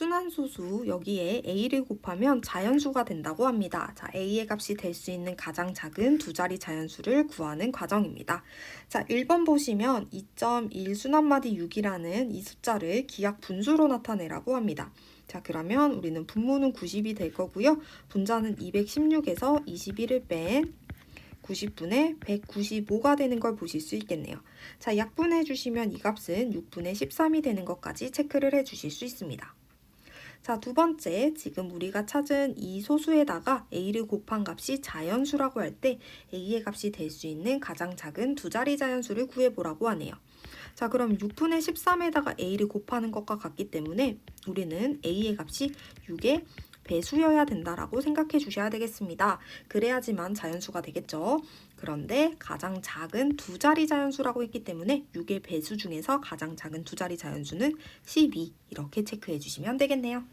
순환소수 여기에 a를 곱하면 자연수가 된다고 합니다. 자, a의 값이 될 수 있는 가장 작은 두 자리 자연수를 구하는 과정입니다. 자, 1번 보시면 2.1 순환마디 6이라는 이 숫자를 기약 분수로 나타내라고 합니다. 자, 그러면 우리는 분모는 90이 될 거고요. 분자는 216에서 21을 뺀 90분의 195가 되는 걸 보실 수 있겠네요. 자, 약분해 주시면 이 값은 6분의 13이 되는 것까지 체크를 해 주실 수 있습니다. 자, 두 번째, 지금 우리가 찾은 이 소수에다가 a를 곱한 값이 자연수라고 할 때 a의 값이 될 수 있는 가장 작은 두 자리 자연수를 구해보라고 하네요. 자, 그럼 6분의 13에다가 a를 곱하는 것과 같기 때문에 우리는 a의 값이 6의 배수여야 된다라고 생각해 주셔야 되겠습니다. 그래야지만 자연수가 되겠죠. 그런데 가장 작은 두 자리 자연수라고 했기 때문에 6의 배수 중에서 가장 작은 두 자리 자연수는 12 이렇게 체크해 주시면 되겠네요.